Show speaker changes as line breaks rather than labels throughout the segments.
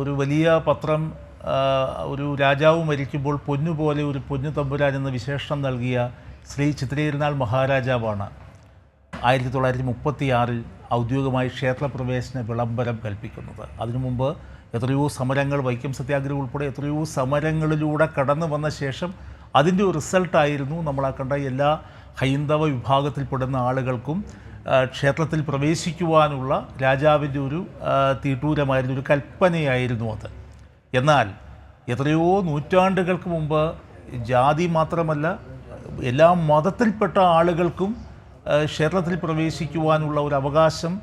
ഒരു വലിയ പത്രം ഒരു രാജാവ് മരിക്കുമ്പോൾ പൊന്നുപോലെ ഒരു പൊന്നു തമ്പുരാൻ എന്ന വിശേഷണം നൽകിയ ശ്രീ ചിത്രയിരുന്നാൾ മഹാരാജാവാണ്. ആയിരത്തി തൊള്ളായിരത്തി മുപ്പത്തി ആറിൽ ഔദ്യോഗികമായി ക്ഷേത്രപ്രവേശന വിളംബരം കൽപ്പിക്കുന്നത്. അതിനു മുമ്പ് എത്രയോ സമരങ്ങൾ വൈക്കം സത്യാഗ്രഹം ഉൾപ്പെടെ എത്രയോ സമരങ്ങളിലൂടെ കടന്നു വന്ന ശേഷം അതിന്റെ റിസൾട്ടായിരുന്നു നമ്മൾ കണ്ട എല്ലാ ഹൈന്ദവ വിഭാഗത്തിൽപ്പെടുന്ന ആളുകൾക്കും ക്ഷേത്രത്തിൽ പ്രവേശിക്കുവാനുള്ള രാജാവിന്റെ ഒരു തീട്ടൂരമായിരുന്നു ഒരു കൽപ്പനയായിരുന്നു അത്. എന്നാൽ എത്രയോ നൂറ്റാണ്ടുകൾക്ക് മുമ്പ് ജാതി മാത്രമല്ല എല്ലാ മതത്തിൽപ്പെട്ട ആളുകൾക്കും ക്ഷേത്രത്തിൽ പ്രവേശിക്കുവാനുള്ള ഒരു അവകാശം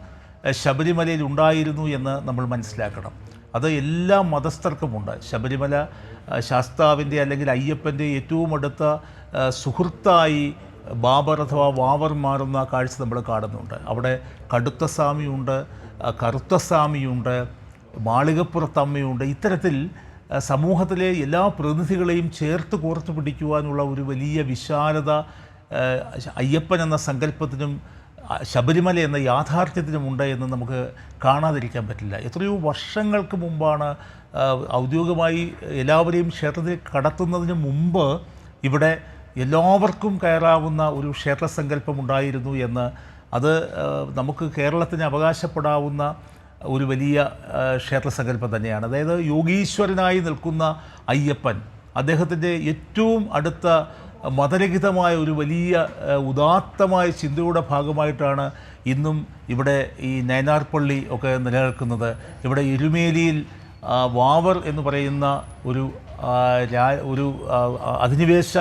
ശബരിമലയിൽ ഉണ്ടായിരുന്നു എന്ന് നമ്മൾ മനസ്സിലാക്കണം. അത് എല്ലാ മതസ്ഥർക്കുമുണ്ട് ശബരിമല ശാസ്താവിന്റെ അല്ലെങ്കിൽ അയ്യപ്പന്റെ ഏറ്റവും അടുത്ത സുഹൃത്തായി ബാബർ അഥവാ വാവർ മാറുന്ന കാഴ്ച നമ്മൾ കാണുന്നുണ്ട്. അവിടെ കടുത്ത സ്വാമിയുണ്ട് കറുത്ത സ്വാമിയുണ്ട് മാളികപ്പുറത്തമ്മയുണ്ട്. ഇത്തരത്തിൽ സമൂഹത്തിലെ എല്ലാ പ്രതിനിധികളെയും ചേർത്ത് കോർത്ത് പിടിക്കുവാനുള്ള ഒരു വലിയ വിശാലത അയ്യപ്പൻ എന്ന സങ്കല്പത്തിനും ശബരിമല എന്ന യാഥാർത്ഥ്യത്തിനുമുണ്ട് എന്ന് നമുക്ക് കാണാതിരിക്കാൻ പറ്റില്ല. എത്രയോ വർഷങ്ങൾക്ക് മുമ്പാണ് ഔദ്യോഗികമായി എല്ലാവരെയും ക്ഷേത്രത്തിൽ കടത്തുന്നതിന് മുമ്പ് ഇവിടെ എല്ലാവർക്കും കയറാവുന്ന ഒരു ക്ഷേത്രസങ്കല്പമുണ്ടായിരുന്നു എന്ന് അത് നമുക്ക് കേരളത്തിന് അവകാശപ്പെടാവുന്ന ഒരു വലിയ ക്ഷേത്രസങ്കല്പം ക്ഷേത്ര സങ്കല്പം തന്നെയാണ്. അതായത് യോഗീശ്വരനായി നിൽക്കുന്ന അയ്യപ്പൻ അദ്ദേഹത്തിന്റെ ഏറ്റവും അടുത്ത മതരഹിതമായ ഒരു വലിയ ഉദാത്തമായ ചിന്തയുടെ ഭാഗമായിട്ടാണ് ഇന്നും ഇവിടെ ഈ നയനാർപ്പള്ളി ഒക്കെ നിലനിൽക്കുന്നത്. ഇവിടെ എരുമേലിയിൽ വാവർ എന്ന് പറയുന്ന ഒരു ഒരു അധിനിവേശ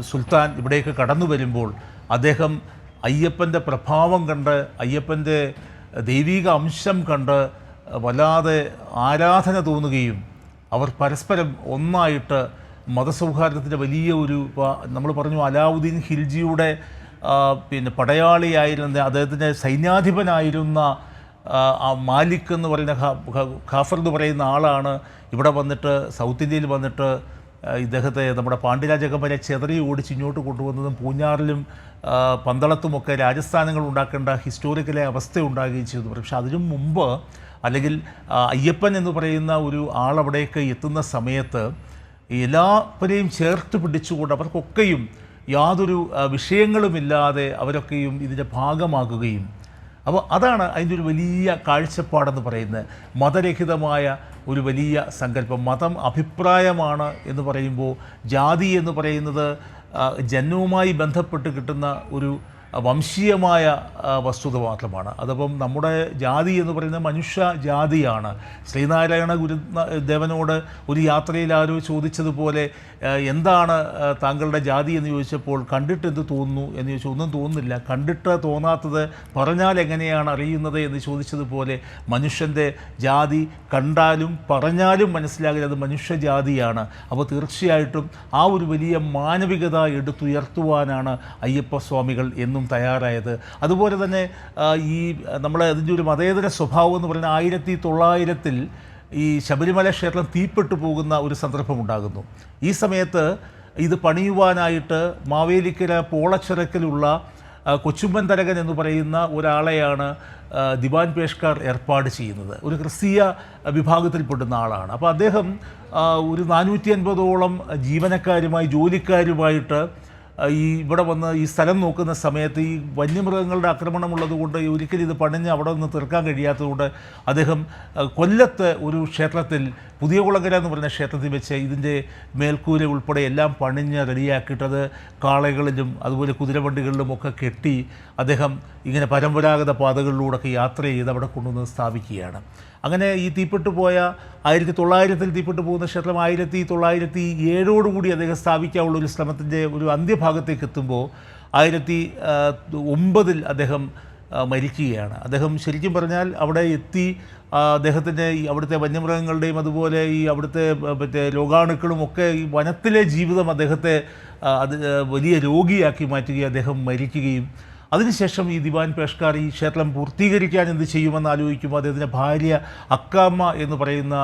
സുൽത്താൻ ഇവിടേക്ക് കടന്നു വരുമ്പോൾ അദ്ദേഹം അയ്യപ്പന്റെ പ്രഭാവം കണ്ട് അയ്യപ്പന്റെ ദൈവിക അംശം കണ്ട് വല്ലാതെ ആരാധന തോന്നുകയും അവർ പരസ്പരം ഒന്നായിട്ട് മതസൗഹാർദ്ദത്തിന്റെ വലിയ ഒരു നമ്മൾ പറഞ്ഞു അലാവുദ്ദീൻ ഖിൽജിയുടെ പിന്നെ പടയാളിയായിരുന്ന അദ്ദേഹത്തിന്റെ സൈന്യാധിപനായിരുന്ന മാലിക് എന്ന് പറയുന്ന ഖാഫർ എന്ന് പറയുന്ന ആളാണ് ഇവിടെ വന്നിട്ട് സൗത്ത് ഇന്ത്യയിൽ വന്നിട്ട് ഇദ്ദേഹത്തെ നമ്മുടെ പാണ്ഡ്യരാജകമ്പനെ ചെതറി ഓടിച്ച് ഇങ്ങോട്ട് കൊണ്ടുവന്നതും പൂഞ്ഞാറിലും പന്തളത്തുമൊക്കെ രാജസ്ഥാനങ്ങൾ ഉണ്ടാക്കേണ്ട ഹിസ്റ്റോറിക്കലെ അവസ്ഥ ഉണ്ടാകുകയും ചെയ്തു. പക്ഷെ അതിനു മുമ്പ് അല്ലെങ്കിൽ അയ്യപ്പൻ എന്ന് പറയുന്ന ഒരു ആളവിടേക്ക് എത്തുന്ന സമയത്ത് എല്ലാവരെയും ചേർത്ത് പിടിച്ചുകൊണ്ട് അവർക്കൊക്കെയും യാതൊരു വിഷയങ്ങളുമില്ലാതെ അവരൊക്കെയും ഇതിന്റെ ഭാഗമാകുകയും അപ്പോൾ അതാണ് അതിന്റെ ഒരു വലിയ കാഴ്ചപ്പാടെന്ന് പറയുന്നത്. മതരഹിതമായ ഒരു വലിയ സങ്കല്പം. മതം അഭിപ്രായമാണ് എന്ന് പറയുമ്പോൾ ജാതി എന്ന് പറയുന്നത് ജന്മവുമായി ബന്ധപ്പെട്ട് കിട്ടുന്ന ഒരു വംശീയമായ വസ്തുത മാത്രമാണ്. അതപ്പം നമ്മുടെ ജാതി എന്ന് പറയുന്നത് മനുഷ്യ ജാതിയാണ്. ശ്രീനാരായണ ഗുരു ദേവനോട് ഒരു യാത്രയിൽ ആരോ ചോദിച്ചതുപോലെ എന്താണ് താങ്കളുടെ ജാതി എന്ന് ചോദിച്ചപ്പോൾ കണ്ടിട്ട് എന്ത് തോന്നുന്നു എന്ന് ചോദിച്ചാൽ ഒന്നും തോന്നുന്നില്ല. കണ്ടിട്ട് തോന്നാത്തത് പറഞ്ഞാൽ എങ്ങനെയാണ് അറിയുന്നത് എന്ന് ചോദിച്ചതുപോലെ മനുഷ്യന്റെ ജാതി കണ്ടാലും പറഞ്ഞാലും മനസ്സിലാകില്ല. അത് മനുഷ്യജാതിയാണ് അപ്പോൾ തീർച്ചയായിട്ടും ആ ഒരു വലിയ മാനവികത എടുത്തുയർത്തുവാനാണ് അയ്യപ്പസ്വാമികൾ എന്നും തയ്യാറായത്. അതുപോലെ തന്നെ ഈ നമ്മളെ അതിന്റെ ഒരു മതേതര സ്വഭാവം എന്ന് പറയുന്ന ആയിരത്തി തൊള്ളായിരത്തിൽ ഈ ശബരിമല ക്ഷേത്രം തീപ്പെട്ടു പോകുന്ന ഒരു സന്ദർഭമുണ്ടാകുന്നു ഈ സമയത്ത് ഇത് പണിയുവാനായിട്ട് മാവേലിക്കര പോളച്ചിറക്കിലുള്ള കൊച്ചുമ്പൻ തരകൻ എന്ന് പറയുന്ന ഒരാളെയാണ് ദിവാൻ പേഷ്കാർ ഏർപ്പാട് ചെയ്യുന്നത്. ഒരു ക്രിസ്തീയ വിഭാഗത്തിൽപ്പെടുന്ന ആളാണ്. അപ്പോൾ അദ്ദേഹം ഒരു നാനൂറ്റി അൻപതോളം ജീവനക്കാരുമായി ജോലിക്കാരുമായിട്ട് ഈ ഇവിടെ വന്ന് ഈ സ്ഥലം നോക്കുന്ന സമയത്ത് ഈ വന്യമൃഗങ്ങളുടെ ആക്രമണം ഉള്ളതുകൊണ്ട് ഒരിക്കലും ഇത് പണിഞ്ഞ് അവിടെ നിന്ന് തീർക്കാൻ കഴിയാത്തതുകൊണ്ട് അദ്ദേഹം കൊല്ലത്ത് ഒരു ക്ഷേത്രത്തിൽ പുതിയ കുളങ്കര എന്ന് പറയുന്ന ക്ഷേത്രത്തിൽ വെച്ച് ഇതിന്റെ മേൽക്കൂര ഉൾപ്പെടെ എല്ലാം പണിഞ്ഞ് റെഡിയാക്കിയിട്ടത് കാളകളിലും അതുപോലെ കുതിരവണ്ടികളിലും ഒക്കെ കെട്ടി അദ്ദേഹം ഇങ്ങനെ പരമ്പരാഗത പാതകളിലൂടെയൊക്കെ യാത്ര ചെയ്ത് അവിടെ കൊണ്ടുവന്ന് സ്ഥാപിക്കുകയാണ്. അങ്ങനെ ഈ തീപ്പെട്ടു പോയ ആയിരത്തി തൊള്ളായിരത്തിൽ തീപ്പെട്ടു പോകുന്ന ക്ഷേത്രം ആയിരത്തി തൊള്ളായിരത്തി ഏഴോടുകൂടി അദ്ദേഹം സ്ഥാപിക്കാനുള്ള ഒരു ശ്രമത്തിന്റെ ഒരു അന്ത്യഭാഗത്തേക്ക് എത്തുമ്പോൾ ആയിരത്തി ഒമ്പതിൽ അദ്ദേഹം മരിക്കുകയാണ്. അദ്ദേഹം ശരിക്കും പറഞ്ഞാൽ അവിടെ എത്തി അദ്ദേഹത്തിന്റെ ഈ അവിടുത്തെ വന്യമൃഗങ്ങളുടെയും അതുപോലെ ഈ അവിടുത്തെ മറ്റേ രോഗാണുക്കളും ഒക്കെ ഈ വനത്തിലെ ജീവിതം അദ്ദേഹത്തെ അത് വലിയ രോഗിയാക്കി മാറ്റുകയും അദ്ദേഹം മരിക്കുകയും അതിനുശേഷം ഈ ദിവാൻ പേഷ്കാർ ഈ ക്ഷേത്രം പൂർത്തീകരിക്കാൻ എന്ത് ചെയ്യുമെന്ന് ആലോചിക്കുമ്പോൾ അദ്ദേഹത്തിന്റെ ഭാര്യ അക്കാമ്മ എന്ന് പറയുന്ന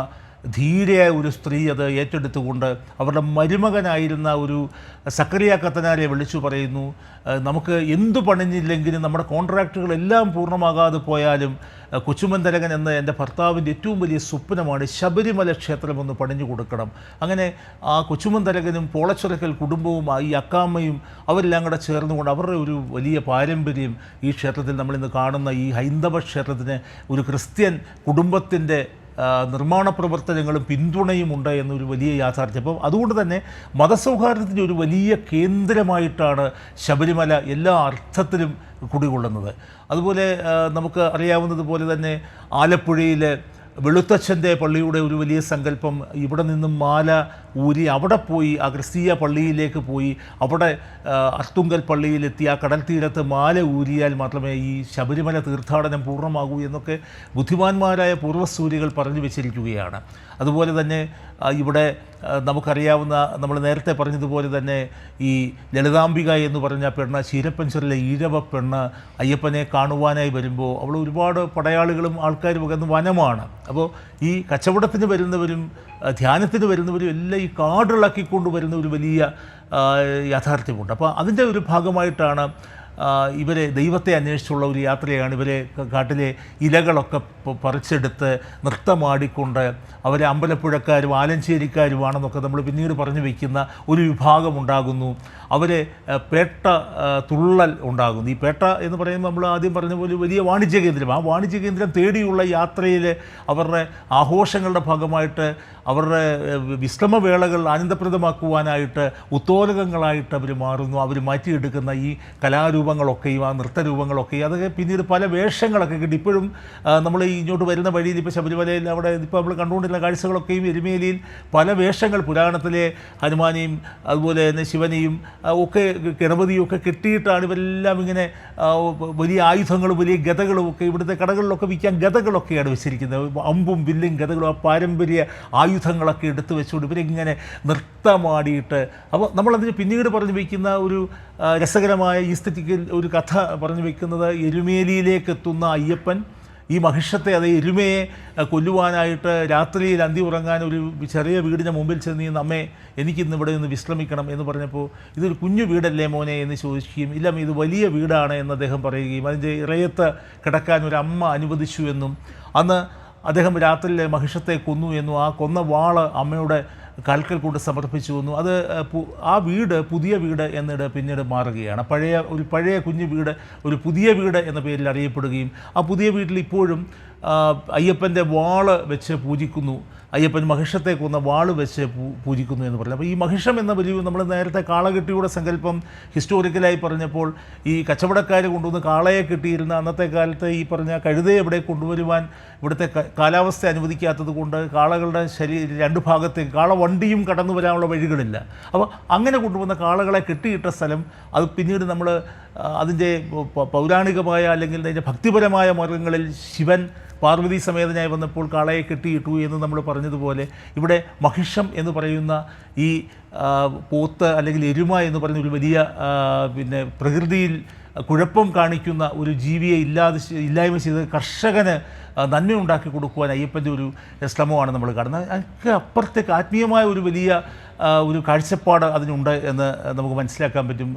ധീരയായ ഒരു സ്ത്രീ അത് ഏറ്റെടുത്തുകൊണ്ട് അവരുടെ മരുമകനായിരുന്ന ഒരു സക്കറിയ കത്തനാരെ വിളിച്ചു പറയുന്നു നമുക്ക് എന്തു പണിഞ്ഞില്ലെങ്കിലും നമ്മുടെ കോൺട്രാക്റ്റുകളെല്ലാം പൂർണമാകാതെ പോയാലും കൊച്ചുമന്തരകൻ എന്ന എന്റെ ഭർത്താവിന്റെ ഏറ്റവും വലിയ സ്വപ്നമാണ് ശബരിമല ക്ഷേത്രം ഒന്ന് പണിഞ്ഞു കൊടുക്കണം. അങ്ങനെ ആ കൊച്ചുമന്തരകനും പോളച്ചുരക്കൽ കുടുംബവും ഈ അക്കാമ്മയും അവരെല്ലാം കൂടെ ചേർന്നുകൊണ്ട് അവരുടെ ഒരു വലിയ പാരമ്പര്യം ഈ ക്ഷേത്രത്തിൽ നമ്മളിന്ന് കാണുന്ന ഈ ഹൈന്ദവ ക്ഷേത്രത്തിന് ഒരു ക്രിസ്ത്യൻ കുടുംബത്തിന്റെ നിർമ്മാണ പ്രവർത്തനങ്ങളും പിന്തുണയും ഉണ്ട് എന്നൊരു വലിയ യാഥാർത്ഥ്യം. അപ്പം അതുകൊണ്ട് തന്നെ മതസൗഹാർദ്ദത്തിന്റെ ഒരു വലിയ കേന്ദ്രമായിട്ടാണ് ശബരിമല എല്ലാ അർത്ഥത്തിലും കുടികൊള്ളുന്നത്. അതുപോലെ നമുക്ക് അറിയാവുന്നതുപോലെ തന്നെ ആലപ്പുഴയിലെ വെളുത്തച്ഛന്റെ പള്ളിയുടെ ഒരു വലിയ സങ്കല്പം ഇവിടെ നിന്നും മാല ഊരി അവിടെ പോയി ആ ക്രിസ്തീയ പള്ളിയിലേക്ക് പോയി അവിടെ ആ, അർത്തുങ്കൽ പള്ളിയിലെത്തി ആ കടൽ തീരത്ത് മാല ഊരിയാൽ മാത്രമേ ഈ ശബരിമല തീർത്ഥാടനം പൂർണമാകൂ എന്നൊക്കെ ബുദ്ധിമാന്മാരായ പൂർവസൂരികൾ പറഞ്ഞു വെച്ചിരിക്കുകയാണ്. അതുപോലെ തന്നെ ഇവിടെ നമുക്കറിയാവുന്ന നമ്മൾ നേരത്തെ പറഞ്ഞതുപോലെ തന്നെ ഈ ലളിതാംബിക എന്ന് പറഞ്ഞ പെണ്ണ് ശീരപ്പഞ്ചറിലെ ഈഴവ പെണ്ണ് അയ്യപ്പനെ കാണുവാനായി വരുമ്പോൾ അവൾ ഒരുപാട് പടയാളികളും ആൾക്കാരും ഒക്കെ വനമാണ്. അപ്പോൾ ഈ കച്ചവടത്തിന് വരുന്നവരും ധ്യാനത്തിന് വരുന്നവരും എല്ലാം ഈ കാടിളക്കിക്കൊണ്ട് വരുന്ന ഒരു വലിയ യാഥാർത്ഥ്യമുണ്ട്. അപ്പോൾ അതിന്റെ ഒരു ഭാഗമായിട്ടാണ് ഇവരെ ദൈവത്തെ അന്വേഷിച്ചുള്ള ഒരു യാത്രയാണ്. ഇവരെ കാട്ടിലെ ഇലകളൊക്കെ പറിച്ചെടുത്ത് നൃത്തമാടിക്കൊണ്ട് അവരെ അമ്പലപ്പുഴക്കാരും ആലഞ്ചേരിക്കാരുമാണെന്നൊക്കെ നമ്മൾ പിന്നീട് പറഞ്ഞു വയ്ക്കുന്ന ഒരു വിഭാഗമുണ്ടാകുന്നു അവരെ പേട്ട തുള്ളൽ ഉണ്ടാകുന്നു. ഈ പേട്ട എന്ന് പറയുമ്പോൾ നമ്മൾ ആദ്യം പറഞ്ഞ പോലെ വലിയ വാണിജ്യ കേന്ദ്രം. ആ വാണിജ്യ കേന്ദ്രം തേടിയുള്ള യാത്രയിൽ അവരുടെ ആഘോഷങ്ങളുടെ ഭാഗമായിട്ട് അവരുടെ വിശ്രമവേളകൾ ആനന്ദപ്രദമാക്കുവാനായിട്ട് ഉത്തോലകങ്ങളായിട്ട് അവർ മാറുന്നു. അവർ മാറ്റിയെടുക്കുന്ന ഈ കലാരൂപങ്ങളൊക്കെയും ആ നൃത്തരൂപങ്ങളൊക്കെയും അതൊക്കെ പിന്നീട് പല വേഷങ്ങളൊക്കെ കിട്ടി. ഇപ്പോഴും നമ്മൾ ഇങ്ങോട്ട് വരുന്ന വഴിയിൽ ഇപ്പോൾ ശബരിമലയിൽ അവിടെ ഇപ്പോൾ നമ്മൾ കണ്ടുകൊണ്ടിരുന്ന കാഴ്ചകളൊക്കെയും എരുമേലിയിൽ പല വേഷങ്ങൾ പുരാണത്തിലെ ഹനുമാനെയും അതുപോലെ തന്നെ ശിവനെയും ഒക്കെ ഗണപതിയും ഒക്കെ കെട്ടിയിട്ടാണ് ഇവരെല്ലാം ഇങ്ങനെ വലിയ ആയുധങ്ങളും വലിയ ഗതകളും ഒക്കെ ഇവിടുത്തെ കടകളിലൊക്കെ വിൽക്കാൻ ഗതകളൊക്കെയാണ് വെച്ചിരിക്കുന്നത്. അമ്പും വില്ലും ഗതകളും ആ പാരമ്പര്യ ആയുധങ്ങളൊക്കെ എടുത്തു വെച്ചുകൊണ്ട് ഇവരിങ്ങനെ നൃത്തമാടിയിട്ട് അപ്പോൾ നമ്മളതിന് പിന്നീട് പറഞ്ഞു വയ്ക്കുന്ന ഒരു രസകരമായ രസകരമായ ഈസ്തറ്റിക്കൽ ഒരു കഥ പറഞ്ഞു വെക്കുന്നത് എരുമേലിയിലേക്ക് എത്തുന്ന അയ്യപ്പൻ ഈ മഹിഷത്തെ അത് എരുമയെ കൊല്ലുവാനായിട്ട് രാത്രിയിൽ അന്തി ഉറങ്ങാൻ ഒരു ചെറിയ വീടിന് മുമ്പിൽ ചെന്ന് ഈ നമ്മെ എനിക്കിന്ന് ഇവിടെ നിന്ന് വിശ്രമിക്കണം എന്ന് പറഞ്ഞപ്പോൾ ഇതൊരു കുഞ്ഞു വീടല്ലേ മോനെ എന്ന് ചോദിക്കുകയും ഇല്ല ഇത് വലിയ വീടാണ് എന്ന് അദ്ദേഹം പറയുകയും അതിന്റെ ഇറയത്ത് കിടക്കാൻ ഒരു അമ്മ അനുവദിച്ചു എന്നും അന്ന് അദ്ദേഹം രാത്രിയിലെ മഹിഷത്തെ കൊന്നു എന്നും ആ കൊന്ന വാൾ അമ്മയുടെ കാൽക്കൽ കൊണ്ട് സമർപ്പിച്ചു വന്നു. അത് ആ, വീട് പുതിയ വീട് എന്നിട്ട് പിന്നീട് മാറുകയാണ്. പഴയ ഒരു പഴയ കുഞ്ഞു വീട് ഒരു പുതിയ വീട് എന്ന പേരിൽ അറിയപ്പെടുകയും ആ പുതിയ വീട്ടിൽ ഇപ്പോഴും അയ്യപ്പന്റെ വാൾ വെച്ച് പൂജിക്കുന്നു. അയ്യപ്പൻ മഹിഷത്തെ കൊന്ന വാൾ വെച്ച് പൂജിക്കുന്നു എന്ന് പറഞ്ഞു. അപ്പോൾ ഈ മഹിഷം എന്ന വലിയ നമ്മൾ നേരത്തെ കാളകെട്ടിയുടെ സങ്കല്പം ഹിസ്റ്റോറിക്കലായി പറഞ്ഞപ്പോൾ ഈ കച്ചവടക്കാർ കൊണ്ടുവന്ന് കാളയെ കിട്ടിയിരുന്ന അന്നത്തെ കാലത്ത് ഈ പറഞ്ഞ കഴുതയെ ഇവിടെ കൊണ്ടുവരുവാൻ ഇവിടുത്തെ കാലാവസ്ഥ അനുവദിക്കാത്തത് കൊണ്ട് കാളകളുടെ ശരീര രണ്ട് ഭാഗത്തേക്ക് കാള വണ്ടിയും കടന്നു വരാനുള്ള വഴികളില്ല. അപ്പോൾ അങ്ങനെ കൊണ്ടുവന്ന കാളകളെ കെട്ടിയിട്ട സ്ഥലം അത് പിന്നീട് നമ്മൾ അതിന്റെ പൗരാണികമായ അല്ലെങ്കിൽ അതിന്റെ ഭക്തിപരമായ മാർഗങ്ങളിൽ ശിവൻ പാർവതി സമേതനായി വന്നപ്പോൾ കാളയെ കെട്ടിയിട്ടു എന്ന് നമ്മൾ പറഞ്ഞതുപോലെ ഇവിടെ മഹിഷം എന്ന് പറയുന്ന ഈ പോത്ത് അല്ലെങ്കിൽ എരുമ എന്ന് പറയുന്ന ഒരു വലിയ പിന്നെ പ്രകൃതിയിൽ കുഴപ്പം കാണിക്കുന്ന ഒരു ജീവിയെ ഇല്ലാതെ ഇല്ലായ്മ ചെയ്ത് കർഷകന് നന്മയുണ്ടാക്കി കൊടുക്കുവാൻ അയ്യപ്പന്റെ ഒരു ശ്രമമാണ് നമ്മൾ കാണുന്നത്. അതിന് അപ്പുറത്തേക്ക് ആത്മീയമായ ഒരു വലിയ ഒരു കാഴ്ചപ്പാട് അതിനുണ്ട് എന്ന് നമുക്ക് മനസ്സിലാക്കാൻ പറ്റും.